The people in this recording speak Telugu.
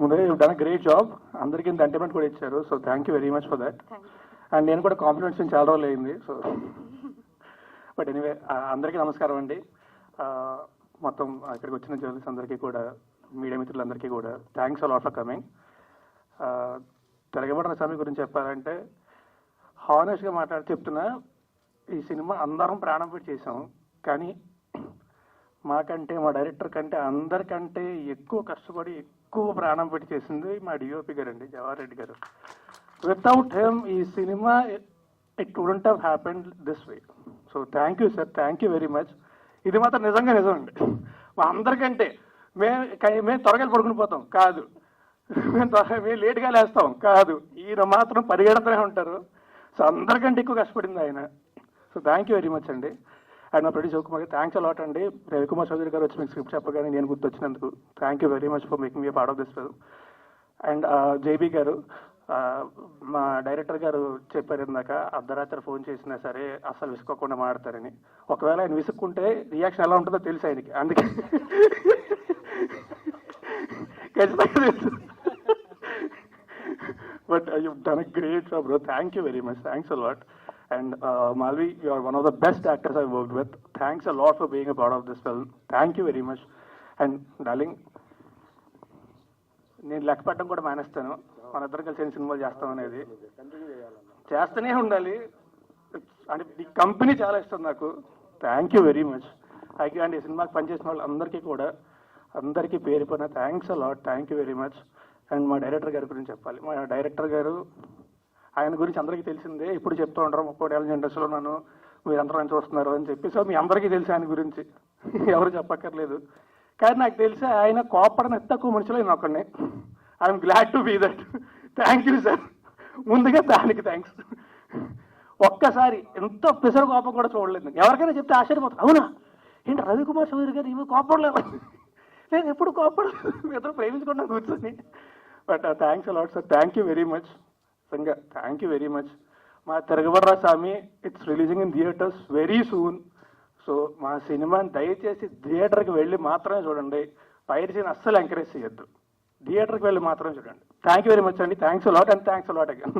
ముందుగా యూ డన్ గ్రేట్ జాబ్ అందరికీ సెంటిమెంట్ కూడా ఇచ్చారు. So thank you very much for that and నేను కూడా కాంప్లిమెంట్స్ చాలా రోజులు అయింది. సో బట్ ఎనీవే అందరికీ నమస్కారం అండి. మొత్తం ఇక్కడికి వచ్చిన జర్నలిస్ట్ అందరికీ కూడా మీడియా మిత్రులందరికీ కూడా thanks a lot for coming తిరగబడిన స్వామి గురించి చెప్పాలంటే హానెస్ట్గా మాట్లాడి చెప్తున్నా ఈ సినిమా అందరం ప్రాణం పెట్టి చేసాం కానీ మాకంటే మా డైరెక్టర్ కంటే అందరికంటే ఎక్కువ కష్టపడి ఎక్కువ ప్రాణం పెట్టి చేసింది మా డిఓపి గారు అండి జవహర్ రెడ్డి గారు. వితౌట్ హెమ్ ఈ cinema it wouldn't have happened this way so thank you sir thank you very much ఇది మాత్రం నిజంగా నిజం అండి. మా అందరికంటే మేము మేము త్వరగా పడుకుని పోతాం. కాదు. మేము త్వరగా మేము లేట్గా లేస్తాం. కాదు. ఈయన మాత్రం పరిగెడుతూనే ఉంటారు. సో అందరికంటే ఎక్కువ కష్టపడింది ఆయన. So thank you very much అండి. అండ్ మా producer Kumar thanks a lot అండి. రవికుమార్ చౌదరి గారు వచ్చి మీకు స్క్రిప్ట్ చెప్పగానే నేను గుర్తొచ్చినందుకు. Thank you very much for making me part of this film and JB గారు uh, మా డైరెక్టర్ గారు చెప్పారు ఇందాక అర్ధరాత్రి ఫోన్ చేసినా సరే అసలు విసుకోకుండా మాడతారని ఒకవేళ ఆయన విసుక్కుంటే రియాక్షన్ ఎలా ఉంటుందో తెలుసు ఆయనకి. అందుకే ఖచ్చితంగా తెలుసు. But you done a great job bro thank you very much thanks a lot and Malvi uh, you are one of the best actors I work with thanks a lot for being a part of this film. Thank you very much and darling, నేను లెక్క పెట్టడం కూడా మానేస్తాను. మన కలిసి ఎన్ని సినిమాలు చేస్తాం అనేది. చేస్తూనే ఉండాలి. అంటే ఈ కంపెనీ చాలా ఇష్టం నాకు. థ్యాంక్ యూ వెరీ మచ్ అయితే అండ్ ఈ సినిమాకి పనిచేసిన వాళ్ళు అందరికీ కూడా అందరికీ పేరు పైన thanks lot thank you very much and మా డైరెక్టర్ గారి గురించి చెప్పాలి. మా డైరెక్టర్ గారు ఆయన గురించి అందరికీ తెలిసిందే. ఇప్పుడు చెప్తూ ఉంటారు ముప్పై ఏళ్ళ జనరేషన్లో నన్ను మీరందరూ అని చూస్తున్నారు అని చెప్పి సో మీ అందరికీ తెలుసు ఆయన గురించి. ఎవరు చెప్పక్కర్లేదు. కానీ నాకు తెలిసి ఆయన కోపడని ఎంత తక్కువ మనుషులు నేను ఒకడిని. I'm glad to be that. Thank you sir. ముందుగా దానికి థ్యాంక్స్. ఒక్కసారి ఎంత పిసరు కోపం కూడా చూడలేదు ఎవరికైనా చెప్తే ఆశ్చర్యపోతాను అవునా? ఏంటి రవికుమార్ చౌదరి గారు ఇవి కోపడలేదు? నేను ఎప్పుడు కోపడలేదు. ఇద్దరు ప్రేమించుకున్నా కూర్చొని. But thanks a lot sir. Thank you very much. నిజంగా థ్యాంక్ యూ వెరీ మచ్ మా Tiragabadara Saami it's releasing in theatres very soon so మా సినిమాని దయచేసి థియేటర్కి వెళ్ళి మాత్రమే చూడండి. పైరసీని అస్సలు ఎంకరేజ్ చేయొద్దు. థియేటర్కి వెళ్ళి మాత్రమే చూడండి. థ్యాంక్ యూ వెరీ మచ్ అండి. Thanks a lot and thanks a lot again